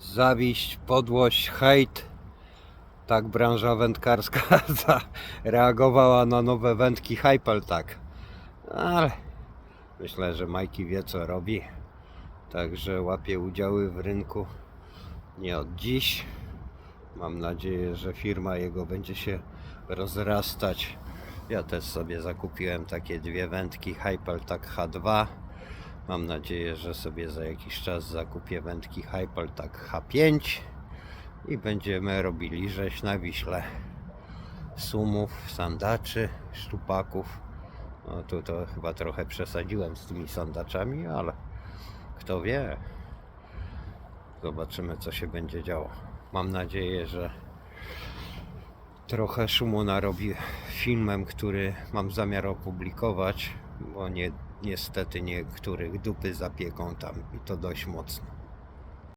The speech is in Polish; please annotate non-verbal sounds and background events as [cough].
zawiść, podłość, hejt. Tak branża wędkarska [laughs] zareagowała na nowe wędki Hypel tak. Ale myślę, że Majki wie co robi. Także łapie udziały w rynku nie od dziś. Mam nadzieję, że firma jego będzie się rozrastać. Ja też sobie zakupiłem takie dwie wędki Hypeltak H2. Mam nadzieję, że sobie za jakiś czas zakupię wędki Hypeltak H5 i będziemy robili rzeź na Wiśle. Sumów, sandaczy, szczupaków. No tu to chyba trochę przesadziłem z tymi sandaczami, ale kto wie. Zobaczymy co się będzie działo. Mam nadzieję, że trochę szumu narobi filmem, który mam zamiar opublikować, bo nie, niestety niektórych dupy zapieką tam i to dość mocno.